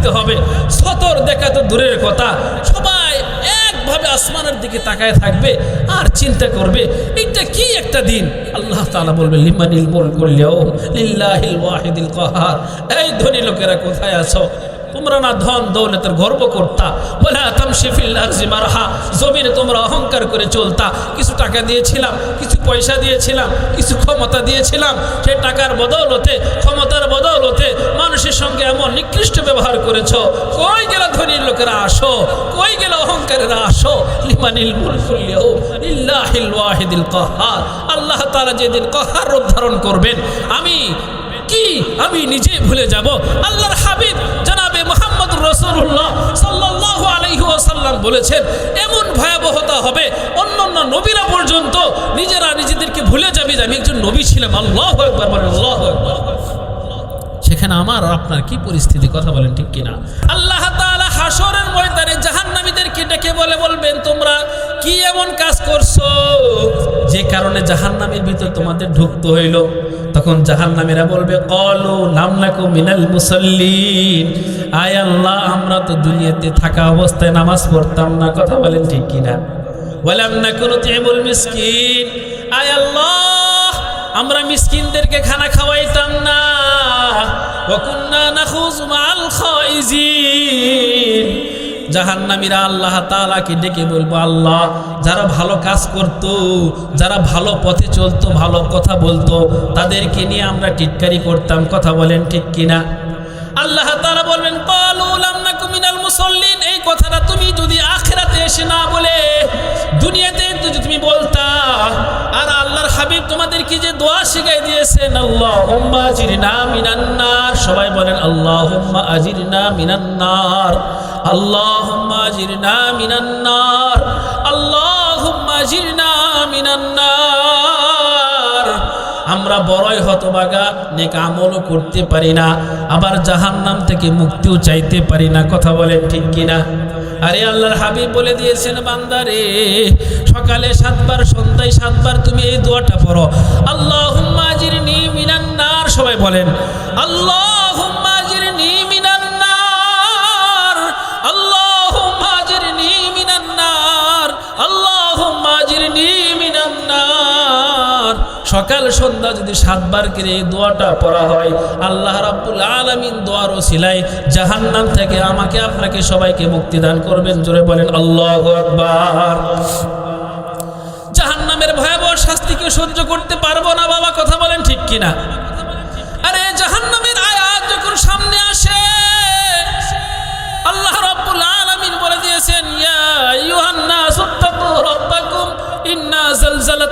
পরিস্থিতি হবে। সতর দেখা তো দূরের কথা। সবাই একভাবে আসমানের দিকে তাকায় থাকবে আর চিন্তা করবে এটা কি একটা দিন? আল্লাহ তালা বলবে লিমানিল ইয়াউম লিল্লাহিল ওয়াহিদিল কাহার। এই ধনী লোকেরা কোথায় আছো? তোমরা না ধন দৌলতের গর্ব করতা। বলে তামশিফিল আরজি মারহা। জমিনে তোমরা অহংকার করে চলতা। কিছু টাকা দিয়েছিলাম, কিছু পয়সা দিয়েছিলাম, কিছু ক্ষমতা দিয়েছিলাম। সেই টাকার বদৌলতে, ক্ষমতার বদৌলতে মানুষের সঙ্গে এমন নিকৃষ্ট ব্যবহার করেছ। কই গেল ধনীর লোকেরা আসো? কই গেল অহংকারেরা আসো? লিমানিল আল্লাহ তাআলা যেদিন কহার রূপ ধারণ করবেন, আমি কি? আমি নিজে ভুলে যাব। আল্লাহর হাবিব মোহাম্মদ রসুল্লাহ সাল্লাহ আলহি ওসাল্লাম বলেছেন, এমন ভয়াবহতা হবে অন্য অন্য নবীরা পর্যন্ত নিজেরা নিজেদেরকে ভুলে যাবে যে আমি একজন নবী ছিলাম। আল্লাহ একবার আল্লাহ সেখানে আমার আপনার কি পরিস্থিতি? কথা বলেন ঠিক কিনা? আল্লাহ তাআলা হাসরের ময়দানে জাহান্নামীদেরকে ডেকে বলে, বলবেন, তোমরা কি এমন কাজ করছ? যে কারণে জাহান্নামের ভিতর তোমাদের ঢুকতে হইল। তখন জাহান্নামীরা বলবে, কলু নামলাকু মিনাল মুসল্লিন। আয় আল্লাহ, আমরা তো দুনিয়াতে থাকা অবস্থায় নামাজ পড়তাম না, কথা বলেন ঠিক কিনা? না কোনো তিমুল মিসকিন। আয় আল্লাহ, আমরা মিসকিনদেরকে খানা খাওয়াইতাম না। ওয়াকুন্না নাখুযু মাআল খাইজিন। জাহান্নামীরা আল্লাহ তাআলাকে ডেকে বলব, আল্লাহ, যারা ভালো কাজ করত, যারা ভালো পথে চলতো, ভালো কথা বলতো, তাদেরকে নিয়ে আমরা টিটকারি করতাম। কথা বলেন ঠিক কিনা? আল্লাহ তাআলা বলবেন মিনাল মুসাল্লিন। এই কথাটা তুমি যদি আখিরাতে এসে না বলে, দুনিয়াতে যদি তুমি বলতা, আর আল্লাহর হাবিব তোমাদের কি যে দোয়া শিখাই দিয়েছেন? আল্লাহুম্মা আজিরনা মিনান নার। সবাই বলেন, আল্লাহুম্মা আজিরনা মিনান নার। মিনান নার, আল্লাহুম্মা আজিরনা মিনান নার। আমরা বড়ই হতবাগা নেক আমলও করতে পারি না, আবার জাহান্নাম থেকে মুক্তিও চাইতে পারি না, কথা বলেন ঠিক কিনা? আরে আল্লাহর হাবিব বলে দিয়েছেন বান্দারে সকালে সাতবার, সন্ধ্যায় সাতবার তুমি এই দোয়াটা পড়ো। আল্লাহ সবাই বলেন, আল্লাহ সকাল সন্ধ্যা যদি সাতবার করে এই দোয়াটা পড়া হয়, আল্লাহ রাব্বুল আলামিন দোয়ার ওসিলায় জাহান্নাম থেকে আমাকে আপনাকে সবাইকে মুক্তি দান করবেন। জোরে বলেন, আল্লাহু আকবার। জাহান্নামের ভয়াবহ শাস্তিকে সহ্য করতে পারব না বাবা? কথা বলেন ঠিক কিনা? আরে, জাহান্নামের আয়াত যখন সামনে আসে, আল্লাহ রাব্বুল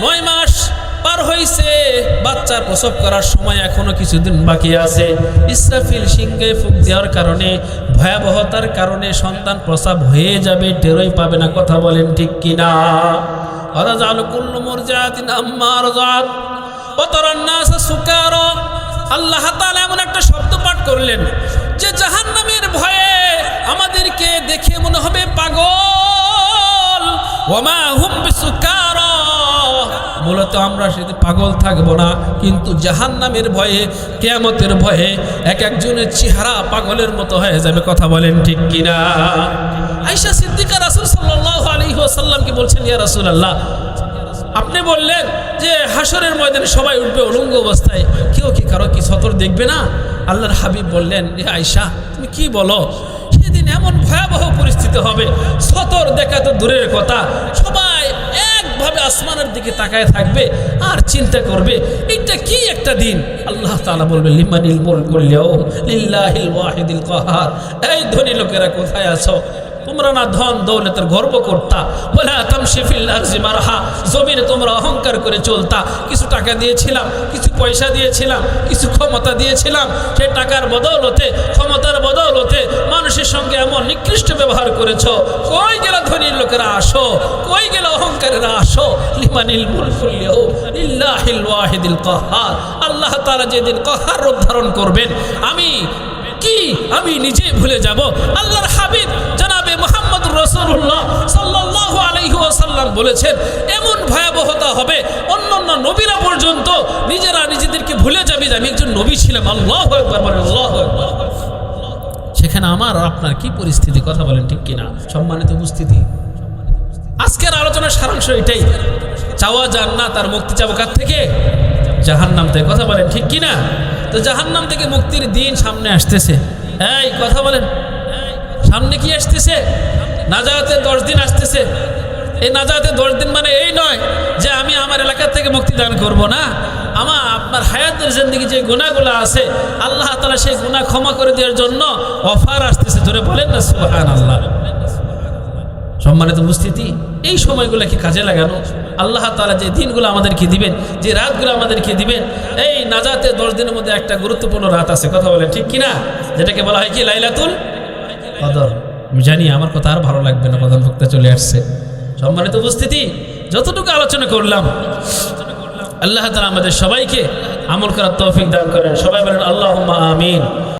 নয় মাস পার হয়েছে বাচ্চার প্রসব করার সময় এখনও কিছুদিন বাকি আছে। ইসরাফিল সিংহে ফুক দেওয়ার কারণে, ভয়াবহতার কারণে সন্তান প্রসব হয়ে যাবে, টেরই পাবে না, কথা বলেন ঠিক কিনা? আল্লাহ তাআলা এমন একটা শব্দ পাঠ করলেন, যে জাহান্নামের ভয়ে আমাদেরকে দেখে মনে হবে পাগল। মূলত আমরা সেদিন পাগল থাকব না, কিন্তু জাহান্নামের ভয়ে, কেয়ামতের ভয়ে এক একজনের চেহারা পাগলের মতো হয়ে যাবে, কথা বলেন ঠিক কিনা? আইসা সিদ্দিকা রাসূল সাল্লাল্লাহু আলাইহি ওয়াসাল্লামকে বলছেন, ইয়া রাসূলুল্লাহ, আপনি বললেন যে হাসরের ময়দানে সবাই উঠবে অলঙ্গ অবস্থায়, কেউ কি কারও কি সতর দেখবে না? আল্লাহর হাবিব বললেন, এ আয়সা তুমি কি বলো? সেদিন এমন ভয়াবহ পরিস্থিতি হবে সতর দেখা তো দূরের কথা, সবাই একভাবে আসমানের দিকে তাকায় থাকবে আর চিন্তা করবে, এটা কি একটা দিন? আল্লাহ তালা বলবে, লিমানিল মুলকুল করলেও লিল্লাহিল ওয়াহিদিল কহার। এই ধনী লোকেরা কোথায় আছো? তোমরা না ধন দৌলতের গর্ব করতা। বলে মারহা। জমিনে তোমরা অহংকার করে চলতা। কিছু টাকা দিয়েছিলাম, কিছু পয়সা দিয়েছিলাম, কিছু ক্ষমতা দিয়েছিলাম। সেই টাকার বদৌলতে, ক্ষমতার বদৌলতে মানুষের সঙ্গে এমন নিকৃষ্ট ব্যবহার করেছ। কই গেল ধনীর লোকেরা আসো? কই গেল অহংকারেরা আসো? লিমানিল কাহার। আল্লাহ তাআলা যেদিন কাহার রূপ ধারণ করবেন, আমি কি? আমি নিজে ভুলে যাব। আল্লাহর মোহাম্মদ রসুল্লাহ সাল্লাল্লাহু আলাইহি ওয়াসাল্লাম বলেছেন, এমন ভয়াবহতা হবে অন্যান্য নবীরা পর্যন্ত নিজেরা নিজেদেরকে ভুলে যাবে যে আমি একজন নবী ছিলাম। আল্লাহ আল্লাহ সেখানে আমার আপনার কি পরিস্থিতি? কথা বলেন ঠিক কিনা? সম্মানিত উপস্থিতি। আজকের আলোচনার সারাংশ এটাই। চাওয়া জান্নাত আর মুক্তি চাবো কার থেকে? জাহান্নাম থেকে। কথা বলেন ঠিক কি না তো জাহান্নাম থেকে মুক্তির দিন সামনে আসতেছে। এই, কথা বলেন। সামনে কি আসতেছে? নাজাতে দশ দিন আসতেছে। এই নাজাতে দশ দিন মানে এই নয় যে আমি আমার এলাকা থেকে মুক্তি দান করব না। আমার আপনার হায়াতের জিন্দগি যে গুণাগুলো আছে, আল্লাহ তালা সেই গুণা ক্ষমা করে দেওয়ার জন্য অফার আসতেছে। ধরে বলেন না সুহান আল্লাহ সম্মানিত উপস্থিতি, এই সময়গুলোকে কাজে লাগানো? আল্লাহ তালা যে দিনগুলো আমাদেরকে দিবেন, যে রাতগুলো আমাদেরকে দিবেন, এই নাজাতে দশ দিনের মধ্যে একটা গুরুত্বপূর্ণ রাত আছে। কথা বলে ঠিক কিনা? যেটাকে বলা হয় কি? লাইলাতুল কদর। জানি আমার কথা আর ভালো লাগবে না প্রধান বক্তা চলে আসছে। সম্মানিত উপস্থিতি, যতটুকু আলোচনা করলাম, আল্লাহ তালা আমাদের সবাইকে আমল করার তৌফিক দান করেন। সবাই বলেন আল্লাহ আমিন।